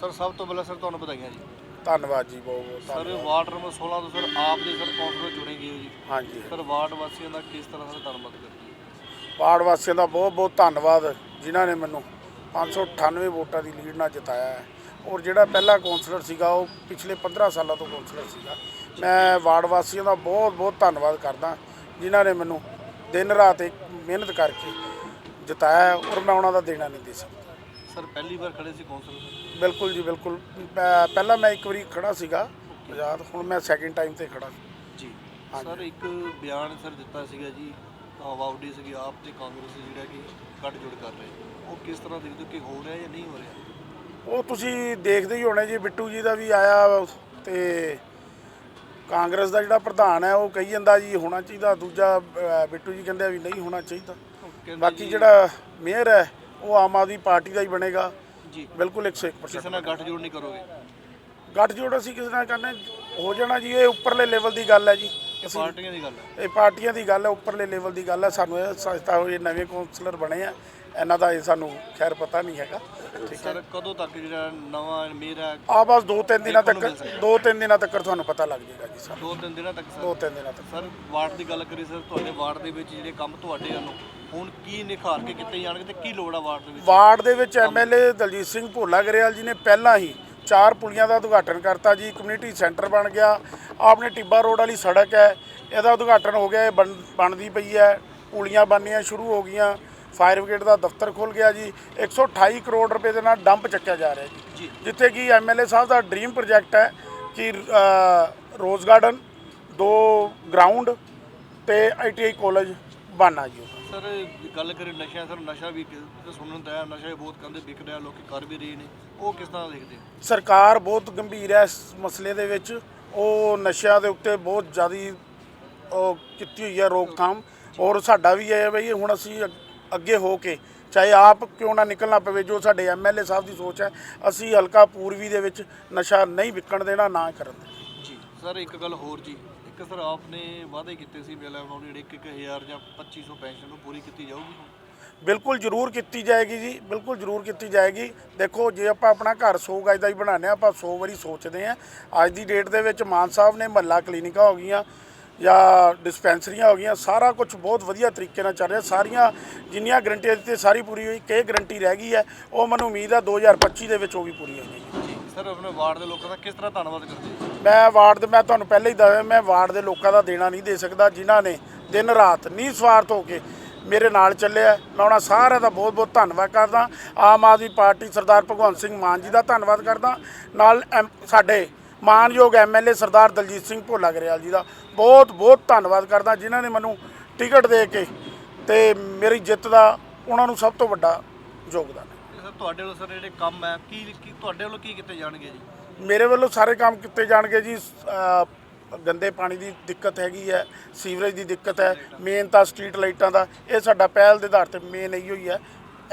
Sir ਸਭ ਤੋਂ ਪਹਿਲਾਂ ਸਰ ਤੁਹਾਨੂੰ ਵਧਾਈਆਂ ਜੀ। ਧੰਨਵਾਦ ਜੀ ਬਹੁਤ ਬਹੁਤ ਸਰ ਧੰਨਵਾਦ। ਵਾਰਡ ਨੰਬਰ 16 ਤੋਂ ਸਰ ਆਪ ਦੇ ਸਰ ਕੌਂਸਲਰ ਚੁਣੇ ਗਏ ਹੋ ਜੀ। ਹਾਂਜੀ। ਸਰ ਵਾਰਡ ਵਾਸੀਆਂ ਦਾ ਕਿਸ ਤਰ੍ਹਾਂ ਸਰ ਧੰਨਵਾਦ ਕਰਦੇ ਹੋ? ਵਾਰਡ ਵਾਸੀਆਂ ਦਾ ਬਹੁਤ ਬਹੁਤ ਧੰਨਵਾਦ ਜਿਨ੍ਹਾਂ ਨੇ ਮੈਨੂੰ 598 ਵੋਟਾਂ ਦੀ ਲੀਡ ਨਾਲ ਜਿਤਾਇਆ ਹੈ। ਔਰ ਜਿਹੜਾ ਪਹਿਲਾ ਕੌਂਸਲਰ ਸੀਗਾ ਉਹ ਪਿਛਲੇ 15 ਸਾਲਾਂ ਤੋਂ ਕੌਂਸਲਰ ਸੀਗਾ। ਮੈਂ ਵਾਰਡ ਵਾਸੀਆਂ ਦਾ ਬਹੁਤ ਬਹੁਤ ਧੰਨਵਾਦ ਕਰਦਾ ਜਿਨ੍ਹਾਂ ਨੇ ਮੈਨੂੰ ਦਿਨ ਰਾਤ ਇੱਕ ਮਿਹਨਤ ਕਰਕੇ ਜਿਤਾਇਆ ਹੈ ਔਰ ਮੈਂ ਉਹਨਾਂ ਦਾ ਦੇਣਾ ਨਹੀਂ ਦੇ ਸਕਦਾ। ਸਰ ਪਹਿਲੀ ਵਾਰ ਖੜੇ ਸੀ ਕੌਂਸਲਰ ਸਰ ਬਿਲਕੁਲ ਜੀ ਬਿਲਕੁਲ। ਪਹਿ- ਪਹਿਲਾਂ ਮੈਂ ਇੱਕ ਵਾਰੀ ਖੜਾ ਸੀਗਾ ਆਜ਼ਾਦ ਹੁਣ ਮੈਂ ਸੈਕਿੰਡ ਟਾਈਮ ਤੇ ਖੜਾ। ਜੀ। ਹਾਂਜੀ। ਸਰ ਇੱਕ ਬਿਆਨ ਸਰ ਦਿੱਤਾ ਸੀਗਾ ਜੀ ਵਾਉਡੀ ਸੀਗੀ ਆਪ ਤੇ ਕਾਂਗਰਸ ਜਿਹੜਾ ਕਿ ਗੱਠਜੋੜ ਕਰ ਰਹੇ ਉਹ ਕਿਸ ਤਰ੍ਹਾਂ ਦੇਖਦੇ ਹੋ ਕਿ ਹੋ ਰਿਹਾ ਜਾਂ ਨਹੀਂ ਹੋ ਰਿਹਾ? ਉਹ ਤੁਸੀਂ ਦੇਖਦੇ ਹੀ ਹੋਣੇ ਜੀ ਬਿੱਟੂ ਜੀ ਦਾ ਵੀ ਆਇਆ ਤੇ ਕਾਂਗਰਸ ਦਾ ਜਿਹੜਾ ਪ੍ਰਧਾਨ ਹੈ ਉਹ ਕਹੀ ਜਾਂਦਾ ਜੀ ਹੋਣਾ ਚਾਹੀਦਾ। ਦੂਜਾ ਬਿੱਟੂ ਜੀ ਕਹਿੰਦੇ ਆ ਵੀ ਨਹੀਂ ਹੋਣਾ ਚਾਹੀਦਾ। ਉਹ ਕਹਿੰਦੇ ਬਾਕੀ ਜੀ- ਜਿਹੜਾ ਮੇਅਰ ਹੈ ਉਹ ਆਮ ਆਦਮੀ ਪਾਰਟੀ ਦਾ ਹੀ ਬਣੇਗਾ। ਜੀ। ਬਿਲਕੁਲ ਕਿਸੇ 101% ਨਾਲ ਗੱਠਜੋੜ ਨਹੀਂ ਕਰੋਗੇ? ਗੱਠਜੋੜ ਅਸੀਂ ਕਿਸੇ ਨਾਲ ਕਰਨੇ ਹੋ ਜਾਣਾ ਜੀ ਇਹ ਉੱਪਰਲੇ ਲੈਵਲ ਦੀ ਗੱਲ ਹੈ ਜੀ। ਇਹ ਅਸੀਂ ਪਾਰਟੀਆਂ ਦੀ ਗੱਲ ਹੈ। ਇਹ ਪਾਰਟੀਆਂ ਦੀ ਗੱਲ ਹੈ ਉੱਪਰਲੇ ਲੈਵਲ ਦੀ ਗੱਲ ਹੈ। ਸਾਨੂੰ ਇਹ ਸਸਤਾ ਹੋਏ ਨਵੇਂ ਕਾਉਂਸਲਰ ਬਣੇ ਆ। ਇਹਨਾਂ ਦਾ ਇਹ ਸਾਨੂੰ ਖੈਰ ਪਤਾ ਨਹੀਂ ਹੈਗਾ। ਠੀਕ ਹੈ। ਸਰ ਕਦੋਂ ਤੱਕ ਜਿਹੜਾ ਨਵਾਂ ਮੇਰਾ ਆ ਬਸ ਦੋ ਤਿੰਨ ਦਿਨਾਂ ਤੱਕ ਦੇਖਣ ਨੂੰ ਮਿਲ ਸਕਦਾ। ਦੋ ਤਿੰਨ ਦਿਨਾਂ ਤੱਕ ਤੁਹਾਨੂੰ ਪਤਾ ਲੱਗ ਜਾਏਗਾ ਜੀ ਸਾਨੂੰ ਦੋ ਤਿੰਨ ਦਿਨਾਂ ਤੱਕ ਸਰ? ਦੋ ਤਿੰਨ ਦਿਨਾਂ ਤੱਕ। ਸਰ ਵਾਰਡ ਦੀ ਗੱਲ ਕਰੀ ਸਰ ਤੁਹਾਡੇ ਵਾਰਡ ਦੇ ਵਿੱਚ ਜਿਹੜੇ ਕੰਮ ਤੁਹਾਡੇ ਵੱਲੋਂ ਹੁਣ ਕੀ ਨਿਖਾਰ ਕੇ ਕੀਤੇ ਜਾਣਗੇ ਤੇ ਕੀ ਲੋੜ ਆ ਵਾਰਡ ਦੇ ਵਿੱਚ? ਵਾਰਡ ਦੇ ਵਿੱਚ ਐਮਐਲਏ ਦਲਜੀਤ ਸਿੰਘ ਭੋਲਾ ਗਰੇਵਾਲ ਜੀ ਨੇ ਪਹਿਲਾਂ ਹੀ ਚਾਰ ਪੁਲੀਆਂ ਦਾ ਉਦਘਾਟਨ ਕਰਤਾ ਜੀ ਕਮਿਊਨਿਟੀ ਸੈਂਟਰ ਬਣ ਗਿਆ। ਆਪਣੇ ਟਿੱਬਾ ਰੋਡ ਵਾਲੀ ਸੜਕ ਹੈ ਇਹਦਾ ਉਦਘਾਟਨ ਹੋ ਗਿਆ ਇਹ ਬਣ- ਬਣਦੀ ਪਈ ਹੈ ਪੁਲੀਆਂ ਬਣਨੀਆਂ ਸ਼ੁਰੂ ਹੋ ਗਈਆਂ। ਫਾਇਰ ਬ੍ਰਿਗੇਡ ਦਾ ਦਫ਼ਤਰ ਖੁੱਲ ਗਿਆ ਜੀ। 128 ਕਰੋੜ ਰੁਪਏ ਦੇ ਨਾਲ ਡੰਪ ਚੱਕਿਆ ਜਾ ਰਿਹਾ ਜੀ। ਜਿੱਥੇ ਕਿ ਐਮਐਲਏ ਸਾਹਿਬ ਦਾ ਡ੍ਰੀਮ ਪ੍ਰੋਜੈਕਟ ਹੈ ਕਿ ਰੋਜ਼ ਗਾਰਡਨ ਦੋ ਗਰਾਊਂਡ ਤੇ ਆਈਟੀਆਈ ਕਾਲਜ ਬਣਨਾ ਜੀ। ਸਰ ਗੱਲ ਕਰੀ ਨਸ਼ਾ ਸਰ ਨਸ਼ਾ ਵੀ ਸੁਣਨ ਤਾਂ ਆਇਆ ਨਸ਼ਾ ਬਹੁਤ ਕਹਿੰਦੇ ਵਿਕ ਰਿਹਾ ਲੋਕੀ ਕਰ ਵੀ ਰਹੇ ਨੇ। ਉਹ ਕਿਸ ਤਰ੍ਹਾਂ ਦੇਖਦੇ ਹੋ? ਸਰਕਾਰ ਬਹੁਤ ਗੰਭੀਰ ਹੈ ਇਸ ਮਸਲੇ ਦੇ ਵਿੱਚ। ਉਹ ਨਸ਼ਿਆਂ ਦੇ ਉੱਤੇ ਬਹੁਤ ਜ਼ਿਆਦੀ ਉਹ ਕੀਤੀ ਹੋਈ ਹੈ ਰੋਕਥਾਮ। ਔਰ ਸਾਡਾ ਵੀ ਇਹ ਹੈ ਬਈ ਹੁਣ ਅਸੀਂ ਅੱਗ- ਹੋ ਕੇ ਚਾਹੇ ਆਪ ਕਿਉਂ ਨਾ ਨਿਕਲਣਾ ਪਵੇ ਜੋ ਸਾਡੇ ਐਮਐਲਏ ਸਾਹਿਬ ਦੀ ਸੋਚ ਹੈ ਅਸੀਂ ਹਲਕਾ ਪੂਰਬੀ ਦੇ ਵਿੱਚ ਨਸ਼ਾ ਨਹੀਂ ਵਿਕਣ ਦੇਣਾ ਨਾ ਕਰਨ ਦੇਣਾ। ਜੀ। ਸਰ ਇੱਕ ਗੱਲ ਹੋਰ ਜੀ। ਇੱਕ ਸਰ ਆਪਨੇ ਵਾਅਦੇ ਕੀਤੇ ਸੀ ਮੇਲਾ ਬਣਾਉਣ ਜਿਹੜੇ 1000 ਜਾਂ 2500 ਪੈਨਸ਼ਨ ਨੂੰ ਪੂਰੀ ਕੀਤੀ ਜਾਊਗੀ ਬਿਲਕੁਲ ਜ਼ਰੂਰ ਕੀਤੀ ਜਾਏਗੀ ਜੀ ਬਿਲਕੁਲ ਜ਼ਰੂਰ ਕੀਤੀ ਜਾਏਗੀ। ਦੇਖੋ ਜੇ ਆਪਾਂ ਆਪਣਾ ਘਰ 100 ਗਜ ਦਾ ਹੀ ਬਣਾਉਂਦੇ ਹਾਂ ਆਪਾਂ 100 ਵਾਰੀ ਸੋਚਦੇ ਹਾਂ। ਅੱਜ ਦੀ ਡੇਟ ਦੇ ਵਿੱਚ ਮਾਨ ਸਾਹਿਬ ਨੇ ਮਹੱਲਾ ਕਲੀਨਿਕਾਂ ਹੋ ਗਈਆਂ ਜਾਂ ਡਿਸਪੈਂਸਰੀਆਂ ਹੋ ਗਈਆਂ ਸਾਰਾ ਕੁਝ ਬਹੁਤ ਵਧੀਆ ਤਰੀਕੇ ਨਾਲ ਚੱਲ ਰਿਹਾ। ਸਾਰੀਆਂ ਜਿੰਨੀਆਂ ਗਰੰਟੀਆਂ ਦਿੱਤੀਆਂ ਸਾਰੀ ਪੂਰੀ ਹੋਈ ਕਿ ਗਰੰਟੀ ਰਹਿ ਗਈ ਹੈ। ਉਹ ਮੈਨੂੰ ਉਮੀਦ ਹੈ 2025 ਦੇ ਵਿੱਚ ਉਹ ਵੀ ਪੂਰੀ ਹੋ। ਜਾਏਗੀ ਜੀ ਸਰ ਆਪਣੇ ਵਾਰਡ ਦੇ ਲੋਕਾਂ ਦਾ ਕਿਸ ਤਰ੍ਹਾਂ ਧੰਨਵਾਦ ਕਰਦੇ ਮੈਂ ਵਾਰਡ ਦੇ ਮੈਂ ਤੁਹਾਨੂੰ ਪਹਿਲਾਂ ਹੀ ਦੱਸਿਆ ਮੈਂ ਵਾਰਡ ਦੇ ਲੋਕਾਂ ਦਾ ਦੇਣਾ ਨਹੀਂ ਦੇ ਸਕਦਾ ਜਿਨ੍ਹਾਂ ਨੇ ਦਿਨ ਰਾਤ ਨਿਸਵਾਰਥ ਹੋ ਕੇ ਮੇਰੇ ਨਾਲ ਚੱਲਿਆ ਮੈਂ ਉਹਨਾਂ ਸਾਰਿਆਂ ਦਾ ਬਹੁਤ ਬਹੁਤ ਧੰਨਵਾਦ ਕਰਦਾ। ਆਮ ਆਦਮੀ ਪਾਰਟੀ ਸਰਦਾਰ ਭਗਵੰਤ ਸਿੰਘ ਮਾਨ ਜੀ ਦਾ ਧੰਨਵਾਦ ਕਰਦਾ। ਨਾਲ ਐਮ- ਸਾਡੇ ਮਾਨਯੋਗ ਐਮਐਲਏ ਸਰਦਾਰ ਦਲਜੀਤ ਸਿੰਘ ਭੋਲਾ ਗਰੇਵਾਲ ਜੀ ਦਾ ਬਹੁਤ ਬਹੁਤ ਧੰਨਵਾਦ ਕਰਦਾ ਜਿਨ੍ਹਾਂ ਨੇ ਮੈਨੂੰ ਟਿਕਟ ਦੇ ਕੇ ਤੇ ਮੇਰੀ ਜਿੱਤ ਦਾ ਉਹਨਾਂ ਨੂੰ ਸਭ ਤੋਂ ਵੱਡਾ ਯੋਗਦਾਨ ਹੈ। ਸਰ ਤੁਹਾਡੇ ਵੱਲੋਂ ਸਰ ਜਿਹੜੇ ਕੰਮ ਹੈ ਕੀ ਕੀ ਤੁਹਾਡੇ ਵੱਲੋਂ ਕੀ ਕੀਤੇ ਜਾਣਗੇ ਜੀ? ਮੇਰੇ ਵੱਲੋਂ ਸਾਰੇ ਕੰਮ ਕੀਤੇ ਜਾਣਗੇ ਜੀ। ਅ, ਗੰਦੇ ਪਾਣੀ ਦੀ ਦਿੱਕਤ ਹੈਗੀ ਹੈ ਸੀਵਰੇਜ ਦੀ ਦਿੱਕਤ ਹੈ ਮੇਨ ਤਾਂ ਸਟਰੀਟ ਲਾਈਟਾਂ ਦਾ ਇਹ ਸਾਡਾ ਪਹਿਲ ਦੇ ਆਧਾਰ ਤੇ ਮੇਨ ਇਹੀ ਹੋਈ ਹੈ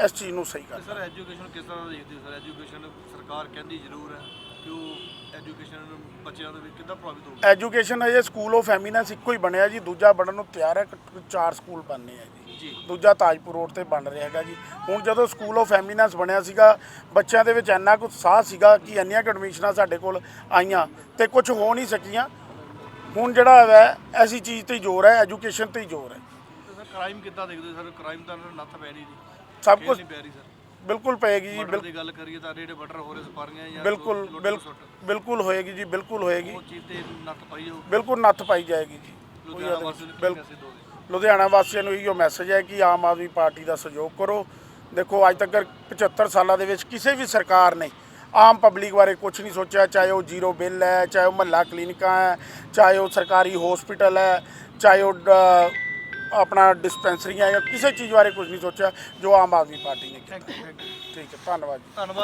ਇਸ ਚੀਜ਼ ਨੂੰ ਸਹੀ ਕਰ ਸਰ ਐਜੂਕੇਸ਼ਨ ਕਿਸ ਤਰ੍ਹਾਂ ਦੇਖਦੇ ਹੋ? ਸਰ ਐਜੂਕੇਸ਼ਨ ਸਰਕਾਰ ਕਹਿੰਦੀ ਜ਼ਰੂਰ ਹੈ। ਕਿ ਉਹ ਐਜੂਕੇਸ਼ਨ ਬੱਚਿਆਂ ਦੇ ਵਿੱਚ ਕਿੱਦਾਂ ਪ੍ਰਭਾਵਿਤ ਹੋਊਗੀ ਐਜੂਕੇਸ਼ਨ ਅਜੇ ਸਕੂਲ ਆਫ ਐਮੀਨੈਂਸ ਇੱਕੋ ਹੀ ਬਣਿਆ ਜੀ ਦੂਜਾ ਬਣਨ ਨੂੰ ਤਿਆਰ ਹੈ ਘੱਟੋ ਘੱਟ ਚਾਰ ਸਕੂਲ ਬਣਨੇ ਆ ਜੀ। ਜੀ। ਦੂਜਾ ਤਾਜਪੁਰ ਰੋਡ ਤੇ ਬਣ ਰਿਹਾ ਹੈਗਾ ਜੀ। ਹੁਣ ਜਦੋਂ ਸਕੂਲ ਆਫ ਐਮੀਨੈਂਸ ਬਣਿਆ ਸੀਗਾ ਬੱਚਿਆਂ ਦੇ ਵਿੱਚ ਇੰਨਾ ਕੁ ਉਤਸ਼ਾਹ ਸੀਗਾ ਕਿ ਇੰਨੀਆਂ ਕੁ ਐਡਮਿਸ਼ਨਾਂ ਸਾਡੇ ਕੋਲ ਆਈਆਂ ਤੇ ਕੁਝ ਹੋ ਨਹੀਂ ਸਕੀਆਂ। ਹੁਣ ਜਿਹੜਾ ਹੈ ਐਸੀ ਚੀਜ਼ ਤੇ ਹੀ ਜ਼ੋਰ ਹੈ ਐਜੂਕੇਸ਼ਨ ਤੇ ਹੀ ਜ਼ੋਰ ਹੈ। ਤੇ ਸਰ ਕ੍ਰਾਈਮ ਕਿੱਦਾਂ ਦੇਖਦੇ ਹੋ? ਸਰ ਕ੍ਰਾਈਮ ਤਾਂ ਨੱਥ ਪੈ ਰਹੀ ਜੀ। ਸਭ ਕੁਝ ਨਹੀਂ ਪੈ ਰਹੀ ਸਰ। ਬਿਲਕੁਲ ਪਏਗੀ ਜੀ ਬਿਲ- ਦੀ ਗੱਲ ਕਰੀਏ ਤਾਂ ਰੇੜੇ ਬਟਰ ਹੋ ਰਹੇ ਸਪਾਰੀਆਂ ਜਾਂ ਬਿਲਕੁਲ ਲੁੱਟ ਬਿਲ- ਖਸੁੱਟ। ਬਿਲਕੁਲ ਹੋਏਗੀ ਜੀ ਬਿਲਕੁਲ ਹੋਏਗੀ। ਉਹ ਚੀਜ਼ ਤੇ ਨੱਥ ਪਾਈ ਜਾਊ ਬਿਲਕੁਲ ਨੱਥ ਪਾਈ ਜਾਏਗੀ ਜੀ। ਕੋਈ ਲੁਧਿਆਣਾ ਵਾਸੀਆਂ ਨੂੰ ਕੀ ਬਿਲ- ਮੈਸੇਜ ਦੋਗੇ ਲੁਧਿਆਣਾ ਵਾਸੀਆਂ ਨੂੰ ਇਹੋ ਮੈਸੇਜ ਹੈ ਕਿ ਆਮ ਆਦਮੀ ਪਾਰਟੀ ਦਾ ਸਹਿਯੋਗ ਕਰੋ। ਦੇਖੋ ਅੱਜ ਤੱਕ 75 ਸਾਲਾਂ ਦੇ ਵਿੱਚ ਕਿਸੇ ਵੀ ਸਰਕਾਰ ਨੇ ਆਮ ਪਬਲਿਕ ਬਾਰੇ ਕੁਝ ਨਹੀਂ ਸੋਚਿਆ ਚਾਹੇ ਉਹ ਜ਼ੀਰੋ ਬਿੱਲ ਹੈ ਚਾਹੇ ਉਹ ਮਹੱਲਾ ਕਲੀਨਿਕਾਂ ਹੈ ਚਾਹੇ ਉਹ ਸਰਕਾਰੀ ਹਸਪੀਟਲ ਹੈ ਚਾਹੇ ਉਹ ਆਪਣਾ ਡਿਸਪੈਂਸਰੀਆਂ ਜਾਂ ਕਿਸੇ ਚੀਜ਼ ਬਾਰੇ ਕੁਝ ਨਹੀਂ ਸੋਚਿਆ ਜੋ ਆਮ ਆਦਮੀ ਪਾਰਟੀ ਨੇ ਕੀਤਾ। ਠੀਕ ਹੈ ਧੰਨਵਾਦ ਜੀ। ਧੰਨਵਾਦ।